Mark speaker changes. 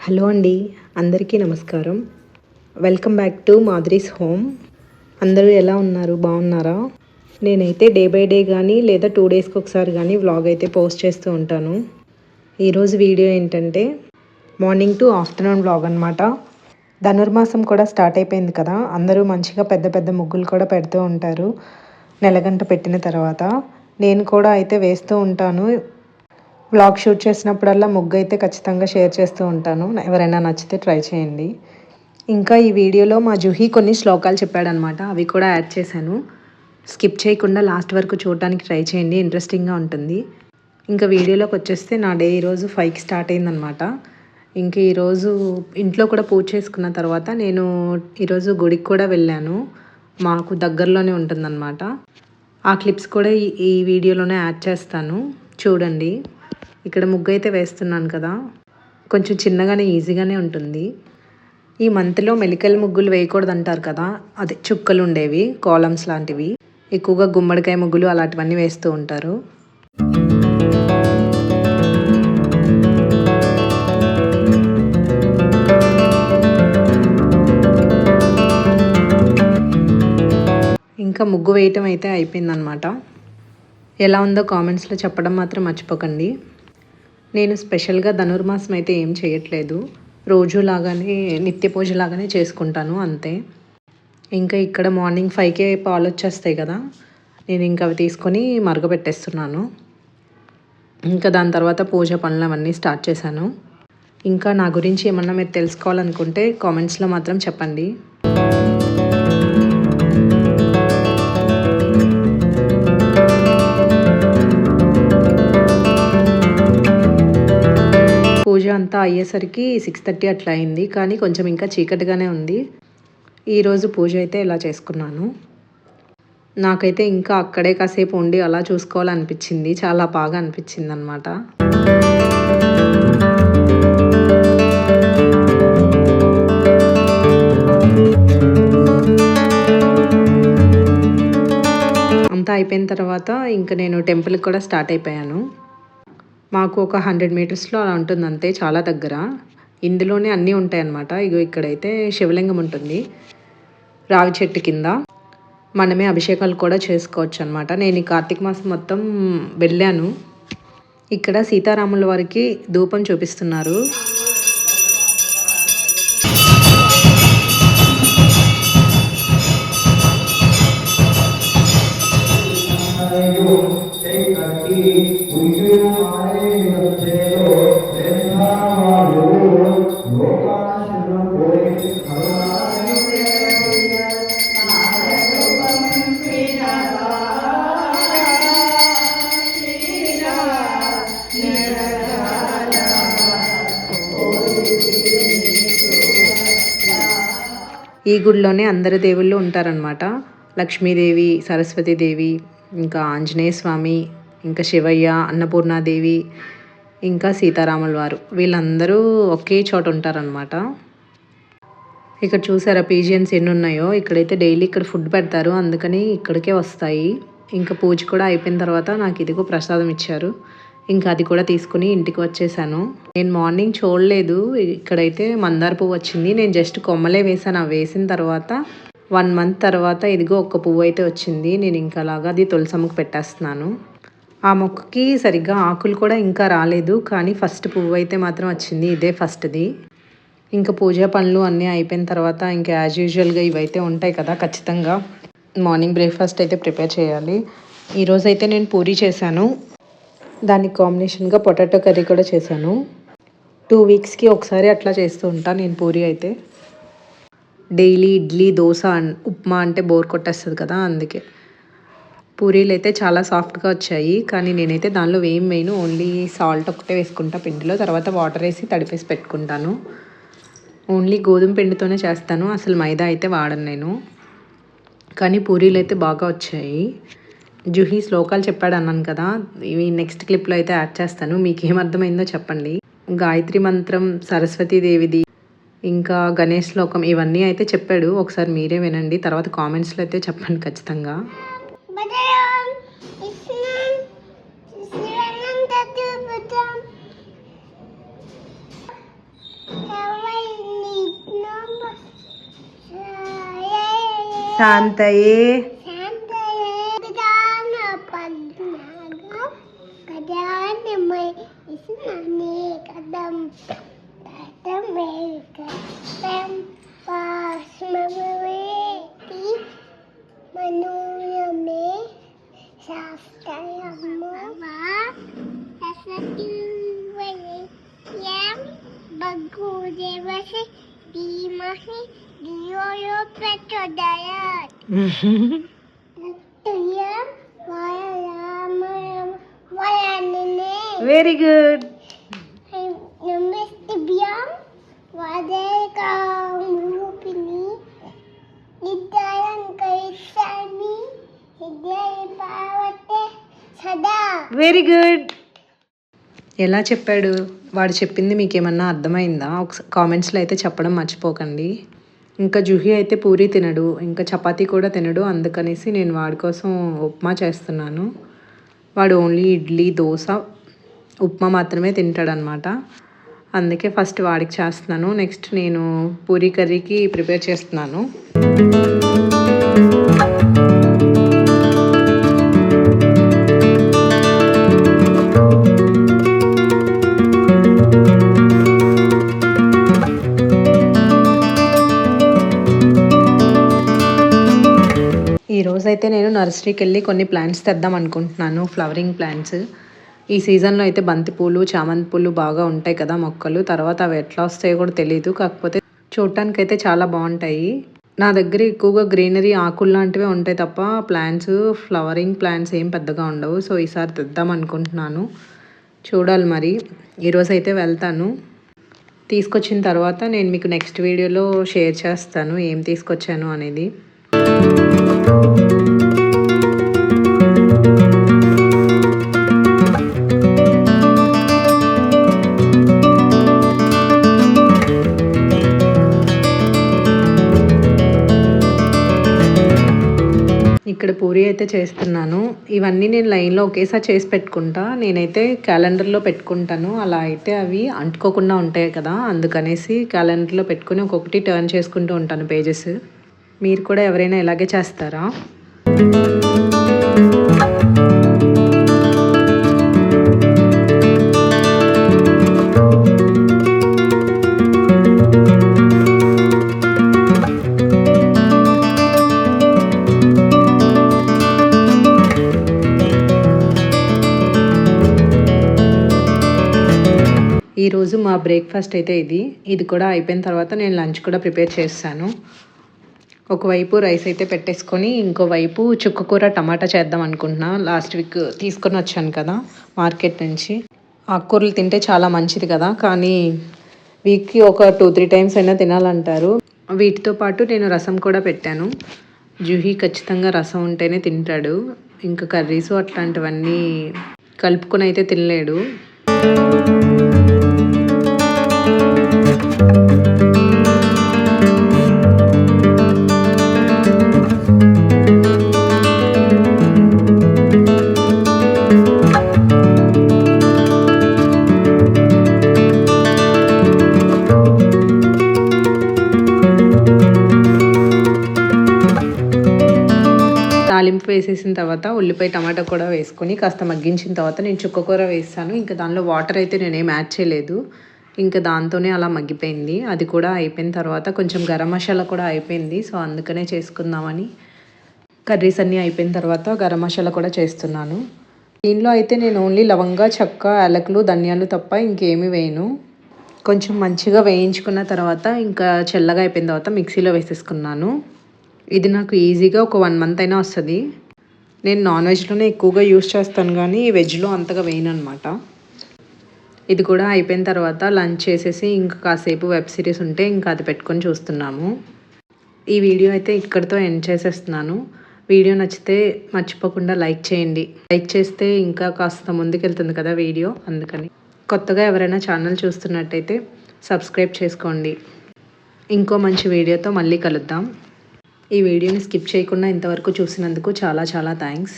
Speaker 1: Hello అండి అందరికీ నమస్కారం. Welcome back to Madhuri's home అందరూ ఎలా ఉన్నారు? బాగున్నారా? నేనైతే డే బై డే కానీ లేదా టూ డేస్కి ఒకసారి కానీ వ్లాగ్ అయితే పోస్ట్ చేస్తూ ఉంటాను. ఈరోజు వీడియో ఏంటంటే మార్నింగ్ టు ఆఫ్టర్నూన్ వ్లాగ్ అనమాట ధనుర్మాసం కూడా స్టార్ట్ అయిపోయింది కదా అందరూ మంచిగా పెద్ద పెద్ద ముగ్గులు కూడా పెడుతూ ఉంటారు. నెలగంట పెట్టిన తర్వాత. నేను కూడా అయితే వేస్తూ ఉంటాను. వ్లాగ్ షూట్ చేసినప్పుడల్లా ముగ్గు అయితే ఖచ్చితంగా షేర్ చేస్తూ ఉంటాను. ఎవరైనా నచ్చితే ట్రై చేయండి. ఇంకా ఈ వీడియోలో మా జుహి కొన్ని శ్లోకాలు చెప్పాడనమాట. అవి కూడా యాడ్ చేశాను. స్కిప్ చేయకుండా లాస్ట్ వరకు చూడటానికి ట్రై చేయండి. ఇంట్రెస్టింగ్గా ఉంటుంది. ఇంకా వీడియోలోకి వచ్చేస్తే నా డే ఈరోజు ఫైవ్కి స్టార్ట్ అయిందనమాట. ఇంక ఈరోజు ఇంట్లో కూడా పూజ చేసుకున్న తర్వాత నేను ఈరోజు గుడికి కూడా వెళ్ళాను. మాకు దగ్గరలోనే ఉంటుందన్నమాట. ఆ క్లిప్స్ కూడా ఈ ఈ వీడియోలోనే యాడ్ చేస్తాను. చూడండి. ఇక్కడ ముగ్గు అయితే వేస్తున్నాను కదా. కొంచెం చిన్నగానే ఈజీగానే ఉంటుంది. ఈ మంత్లో మెలికల ముగ్గులు వేయకూడదు అంటారు కదా. అదే చుక్కలు ఉండేవి కాలమ్స్ లాంటివి. ఎక్కువగా గుమ్మడికాయ ముగ్గులు అలాంటివన్నీ వేస్తూ ఉంటారు. ఇంకా ముగ్గు వేయటం అయితే అయిపోయిందనమాట ఎలా ఉందో కామెంట్స్లో చెప్పడం మాత్రం మర్చిపోకండి. నేను స్పెషల్గా ధనుర్మాసం అయితే ఏం చేయట్లేదు. రోజులాగానే నిత్య పూజలాగానే చేసుకుంటాను అంతే. ఇంకా ఇక్కడ మార్నింగ్ ఫైవ్కే పాలు వచ్చేస్తాయి కదా నేను ఇంకా అవి తీసుకొని మరగబెట్టేస్తున్నాను ఇంకా దాని తర్వాత పూజ పనులు అవన్నీ స్టార్ట్ చేశాను. ఇంకా నా గురించి ఏమన్నా మీరు తెలుసుకోవాలనుకుంటే కామెంట్స్లో మాత్రం చెప్పండి. అయ్యేసరికి సిక్స్ థర్టీ అట్లా అయింది. కానీ కొంచెం ఇంకా చీకటిగానే ఉంది. ఈరోజు పూజ అయితే ఇలా చేసుకున్నాను. నాకైతే ఇంకా అక్కడే కాసేపు ఉండి అలా చూసుకోవాలనిపించింది. చాలా బాగా అనిపించింది అనమాట అంతా అయిపోయిన తర్వాత ఇంకా నేను టెంపుల్కి కూడా స్టార్ట్ అయిపోయాను. మాకు ఒక హండ్రెడ్ మీటర్స్లో అలా ఉంటుంది అంతే చాలా దగ్గర. ఇందులోనే అన్నీ ఉంటాయి అన్నమాట ఇగో ఇక్కడైతే శివలింగం ఉంటుంది రావి చెట్టు కింద. మనమే అభిషేకాలు కూడా చేసుకోవచ్చు అనమాట నేను ఈ కార్తీక మాసం మొత్తం వెళ్ళాను. ఇక్కడ సీతారాముల వారికి ధూపం చూపిస్తున్నారు. ఈ గుడిలోనే అందరి దేవుళ్ళు ఉంటారనమాట లక్ష్మీదేవి సరస్వతీదేవి ఇంకా ఆంజనేయ స్వామి ఇంకా శివయ్య అన్నపూర్ణాదేవి ఇంకా సీతారాముల వారు. వీళ్ళందరూ ఒకే చోట ఉంటారనమాట ఇక్కడ చూసారా పీజియన్స్ ఎన్ని ఉన్నాయో ఇక్కడైతే డైలీ ఇక్కడ ఫుడ్ పెడతారు. అందుకని ఇక్కడికే వస్తాయి. ఇంకా పూజ కూడా అయిపోయిన తర్వాత నాకు ఇదిగో ప్రసాదం ఇచ్చారు. ఇంకా అది కూడా తీసుకుని ఇంటికి వచ్చేసాను. నేను మార్నింగ్ చూడలేదు. ఇక్కడైతే మందార పువ్వు వచ్చింది. నేను జస్ట్ కొమ్మలే వేసాను అవి వేసిన తర్వాత వన్ మంత్ తర్వాత ఇదిగో ఒక పువ్వు అయితే వచ్చింది. నేను ఇంకా అలాగా అది తులసమ్మకు పెట్టేస్తున్నాను. ఆ మొక్కకి సరిగ్గా ఆకులు కూడా ఇంకా రాలేదు. కానీ ఫస్ట్ పువ్వు అయితే మాత్రం వచ్చింది. ఇదే ఫస్ట్ది. ఇంకా పూజా పనులు అన్నీ అయిపోయిన తర్వాత ఇంకా యాజ్ యూజువల్గా ఇవైతే ఉంటాయి కదా ఖచ్చితంగా. మార్నింగ్ బ్రేక్ఫాస్ట్ అయితే ప్రిపేర్ చేయాలి. ఈరోజైతే నేను పూరీ చేశాను. దానికి కాంబినేషన్గా పొటాటో కర్రీ కూడా చేశాను. టూ వీక్స్కి ఒకసారి అట్లా చేస్తూ ఉంటాను నేను పూరీ అయితే. డైలీ ఇడ్లీ దోశ ఉప్మా అంటే బోర్ కొట్టేస్తుంది కదా అందుకే. పూరీలు అయితే చాలా సాఫ్ట్గా వచ్చాయి. కానీ నేనైతే దానిలో ఏం వేయను ఓన్లీ సాల్ట్ ఒకటే వేసుకుంటా పిండిలో. తర్వాత వాటర్ వేసి తడిపేసి పెట్టుకుంటాను. ఓన్లీ గోధుమ పిండితోనే చేస్తాను. అసలు మైదా అయితే వాడను నేను. కానీ పూరీలు అయితే బాగా వచ్చాయి. జుహీ శ్లోకాలు చెప్పాడు అన్నాను కదా. ఇవి నెక్స్ట్ క్లిప్లో అయితే యాడ్ చేస్తాను. మీకు ఏమర్థమైందో చెప్పండి. గాయత్రి మంత్రం సరస్వతీదేవిది ఇంకా గణేష్ శ్లోకం ఇవన్నీ అయితే చెప్పాడు. ఒకసారి మీరే వినండి. తర్వాత కామెంట్స్లో అయితే చెప్పండి ఖచ్చితంగా. శాంతయే.
Speaker 2: పావతే సదా.
Speaker 1: వెరీ గుడ్ ఎలా చెప్పాడు? వాడు చెప్పింది మీకు ఏమన్నా అర్థమైందా? ఒకసారి కామెంట్స్లో అయితే చెప్పడం మర్చిపోకండి. ఇంకా జుహి అయితే పూరి తినడు ఇంకా చపాతీ కూడా తినడు. అందుకనేసి నేను వాడి కోసం ఉప్మా చేస్తున్నాను. వాడు ఓన్లీ ఇడ్లీ దోశ ఉప్మా మాత్రమే తింటాడనమాట. అందుకే ఫస్ట్ వాడికి చేస్తున్నాను. నెక్స్ట్ నేను పూరి కర్రీకి ప్రిపేర్ చేస్తున్నాను. ఈ అయితే నేను నర్సరీకి వెళ్ళి కొన్ని ప్లాంట్స్ తెద్దాం అనుకుంటున్నాను ఫ్లవరింగ్ ప్లాంట్స్. ఈ సీజన్లో అయితే బంతిపూలు చామంతి పూలు బాగా ఉంటాయి కదా మొక్కలు. తర్వాత అవి ఎట్లా వస్తాయో కూడా తెలియదు కాకపోతే చూడటానికైతే చాలా బాగుంటాయి. నా దగ్గర ఎక్కువగా గ్రీనరీ ఆకులు లాంటివే ఉంటాయి తప్ప ప్లాంట్స్ ఫ్లవరింగ్ ప్లాంట్స్ ఏం పెద్దగా ఉండవు. సో ఈసారి తెద్దాం అనుకుంటున్నాను. చూడాలి మరి. ఈరోజు అయితే వెళ్తాను. తీసుకొచ్చిన తర్వాత నేను మీకు నెక్స్ట్ వీడియోలో షేర్ చేస్తాను ఏం తీసుకొచ్చాను అనేది. ఇక్కడ పూరి అయితే చేస్తున్నాను. ఇవన్నీ నేను లైన్లో ఒకేసారి చేసి పెట్టుకుంటా. నేనైతే క్యాలెండర్లో పెట్టుకుంటాను. అలా అయితే అవి అంటుకోకుండా ఉంటాయి కదా. అందుకనేసి క్యాలెండర్లో పెట్టుకుని ఒక్కొక్కటి టర్న్ చేసుకుంటూ ఉంటాను పేజెస్ మీరు కూడా ఎవరైనా ఇలాగే చేస్తారా? ఈరోజు మా బ్రేక్ఫాస్ట్ అయితే ఇది. ఇది కూడా అయిపోయిన తర్వాత నేను లంచ్ కూడా ప్రిపేర్ చేస్తాను. ఒకవైపు రైస్ అయితే పెట్టేసుకొని ఇంకోవైపు చుక్కకూర టమాటా చేద్దాం అనుకుంటున్నా. లాస్ట్ వీక్ తీసుకొని వచ్చాను కదా మార్కెట్ నుంచి. ఆకుకూరలు తింటే చాలా మంచిది కదా కానీ వీక్కి ఒక టూ త్రీ టైమ్స్ అయినా తినాలంటారు. వీటితో పాటు నేను రసం కూడా పెట్టాను. జూహీ ఖచ్చితంగా రసం ఉంటేనే తింటాడు. ఇంకా కర్రీస్ అట్లాంటివన్నీ కలుపుకొని అయితే తినలేడు. తాలింపు వేసేసిన తర్వాత ఉల్లిపాయ టమాటా కూడా వేసుకొని కాస్త మగ్గించిన తర్వాత నేను చుక్కకూర వేస్తాను. ఇంకా దానిలో వాటర్ అయితే నేనేం యాడ్ చేయలేదు. ఇంకా దాంతోనే అలా మగ్గిపోయింది. అది కూడా అయిపోయిన తర్వాత కొంచెం గరం మసాలా కూడా అయిపోయింది. సో అందుకనే చేసుకుందామని కర్రీస్ అన్నీ అయిపోయిన తర్వాత గరం మసాలా కూడా చేస్తున్నాను. దీనిలో అయితే నేను ఓన్లీ లవంగా చెక్క యాలకులు ధనియాలు తప్ప ఇంకేమీ వేయను. కొంచెం మంచిగా వేయించుకున్న తర్వాత ఇంకా చల్లగా అయిపోయిన తర్వాత మిక్సీలో వేసేసుకున్నాను. ఇది నాకు ఈజీగా ఒక వన్ మంత్ అయినా వస్తుంది. నేను నాన్ వెజ్లోనే ఎక్కువగా యూస్ చేస్తాను కానీ వెజ్లో అంతగా వేయను అనమాట ఇది కూడా అయిపోయిన తర్వాత లంచ్ చేసేసి ఇంకా కాసేపు వెబ్ సిరీస్ ఉంటే ఇంకా అది పెట్టుకొని చూస్తున్నాము. ఈ వీడియో అయితే ఇక్కడితో ఎండ్ చేసేస్తున్నాను. వీడియో నచ్చితే మర్చిపోకుండా లైక్ చేయండి. లైక్ చేస్తే ఇంకా కాస్త ముందుకెళ్తుంది కదా వీడియో అందుకని. కొత్తగా ఎవరైనా ఛానల్ చూస్తున్నట్టయితే సబ్స్క్రైబ్ చేసుకోండి. ఇంకో మంచి వీడియోతో మళ్ళీ కలుద్దాం. ఈ వీడియోని స్కిప్ చేయకుండా ఇంతవరకు చూసినందుకు చాలా చాలా థ్యాంక్స్.